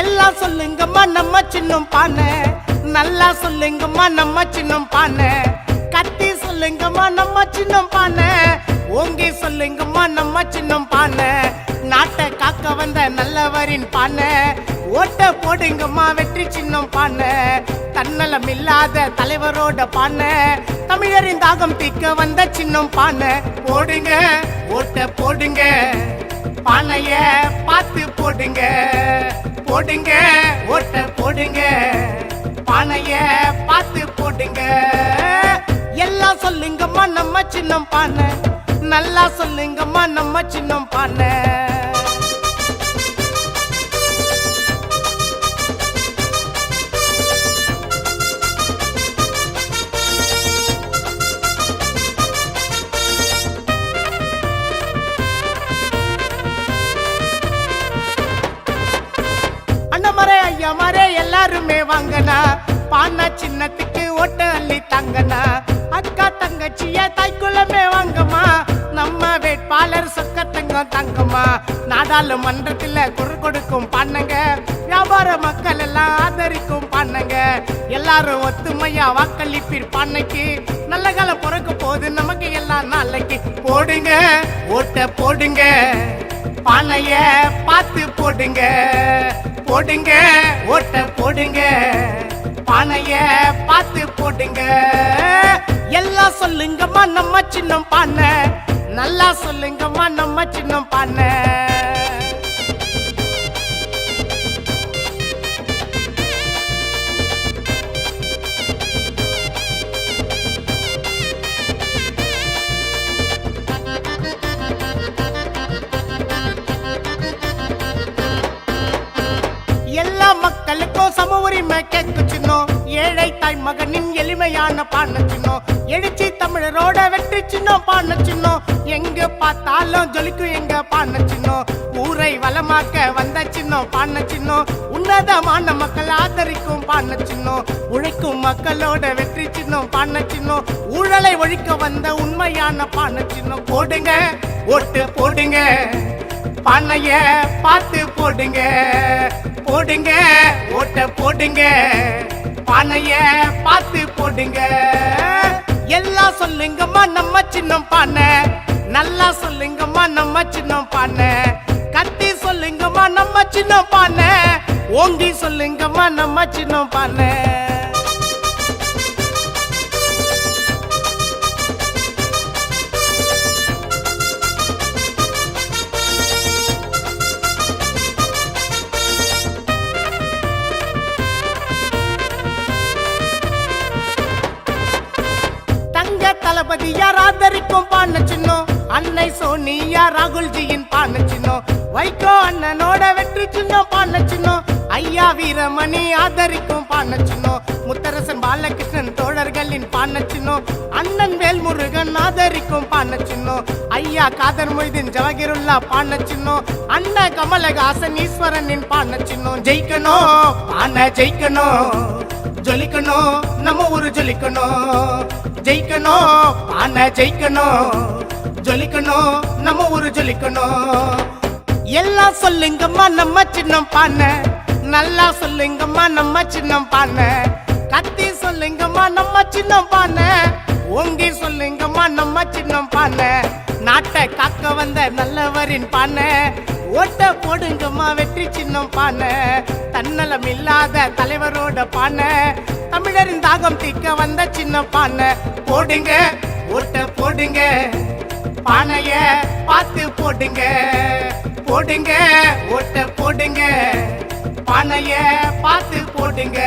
எல்லாம் சொல்லுங்கம்மா நம்ம சின்னம் பானை. நல்லா சொல்லுங்கம்மா நம்ம சின்னம் பானை. கத்தி சொல்லுங்கம்மா நம்ம சின்னம் பானை. ஓங்கி சொல்லுங்கம்மா நம்ம சின்னம் பானை. நாட்டை காக்க வந்த நல்லவரின் பானை. ஓட்ட போடுங்கம்மா வெற்றி சின்னம் பானை. தன்னலம் இல்லாத தலைவரோட பானை. தமிழரின் தாகம் தீக்க வந்த சின்னம் பானை. போடுங்க ஓட்ட போடுங்க. பானைய பார்த்து போடுங்க. போடுங்க ஓட்ட போடுங்க பானைய பார்த்து போடுங்க. எல்லாம் சொல்லுங்கம்மா நம்ம சின்னம் பானை. நல்லா சொல்லுங்கம்மா நம்ம சின்னம் பானை. எல்லாருமே வாங்கண்ணா பானா சின்னத்துக்கு ஓட்ட அள்ளி தங்கண்ணா அக்கா தங்கச்சிய தாய்க்குள்ளமே வாங்கம்மா நம்ம வேட்பாளர் சொக்க தங்கம். தங்கம்மா நாடாளுமன்றத்தில் குரல் கொடுக்கும் பண்ணங்க வியாபார மக்கள் எல்லாம் ஆதரிக்கும் பண்ணுங்க. எல்லாரும் ஒத்துமையா வாக்களிப்பீர் பண்ணைக்கு. நல்ல காலம் பிறக்க போது நமக்கு எல்லாம் நாளைக்கு. போடுங்க ஓட்ட போடுங்க பானைய பார்த்து போடுங்க. போடுங்க ஓட்ட போடுங்க பானைய பார்த்து போடுங்க. எல்லாம் சொல்லுங்கம்மா நம்ம சின்னம் பானை. நல்லா சொல்லுங்கம்மா நம்ம சின்னம் பானை. மக்களுக்கும் சம உரிமை கேட்குச்சினோம் ஏழை தாய் மகனின் எளிமையான பான சின்னம். எழுச்சி தமிழரோட வெற்றி சின்னம் பான சின்னம். எங்க பார்த்தாலும் ஜொலிக்கும் எங்க பான சின்னம். ஊரை வளமாக்க வந்த சின்னம் பான சின்னம். உன்னதமான மக்கள் ஆதரிக்கும் பான சின்னம். உழைக்கும் மக்களோட வெற்றி சின்னம் பான சின்னம். ஊழலை ஒழிக்க வந்த உண்மையான பான சின்னம். போடுங்க ஓட்டு போடுங்க. பண்ணைய பார்த்து போடுங்க. போடுங்க ஓட்ட போடுங்க. பானைய பார்த்து போடுங்க. எல்லாம் சொல்லுங்கம்மா நம்ம சின்னம் பானை. நல்லா சொல்லுங்கம்மா நம்ம சின்னம் பானை. கத்தி சொல்லுங்கம்மா நம்ம சின்னம் பானை. ஓங்கி சொல்லுங்கம்மா நம்ம சின்னம் பானை. தங்க தளபதியார் ஆதரிக்கும் பான சின்னம். அன்னை சோனியா ராகுல்ஜியின் பான சின்னம். வைகோ அண்ணனோட வெற்றி சின்னம் பான சின்னம். ஐயா வீரமணி ஆதரிக்கும் பான சின்னம். முத்தரசன் பாலகிருஷ்ணன் தோழர்களின் பான சின்னம். அண்ணன் வேல்முருகன் ஆதரிக்கும் பான சின்னம். ஐயா காதர் மொய்தீன் ஜவகிருல்லா பான சின்னம். அண்ணா கமலஹாசன் ஈஸ்வரனின் பான சின்னம். ஜெயிக்கணும் பான ஜெயிக்கணும். ஜொலிக்கணும் நம்ம ஊரு ஜொலிக்கணும். ஜெயிக்கணும் ஆனா ஜெயிக்கணும். ஜொலிக்கணும் நம்ம ஊரு ஜொலிக்கணும். எல்லாம் சொல்லுங்கம்மா நம்ம சின்னம் பானை. நல்லா சொல்லுங்கம்மா நம்ம சின்னம் பானை. கத்தி சொல்லுங்கம்மா நம்ம சின்னம் பானை. ஓங்கி சொல்லுங்கம்மா நம்ம சின்னம் பானை. நாட்டை காக்க வந்த நல்லவரின் பானை. ஓட்ட போடுங்கம்மா வெற்றி சின்னம் பானை. தன்னலம் இல்லாத தலைவரோட பானை. தமிழரின் தாகம் தீக்க வந்த சின்ன பானை. போடுங்க ஓட்ட போடுங்க. பானைய பார்த்து போடுங்க. போடுங்க ஓட்ட போடுங்க. பானைய பார்த்து போடுங்க.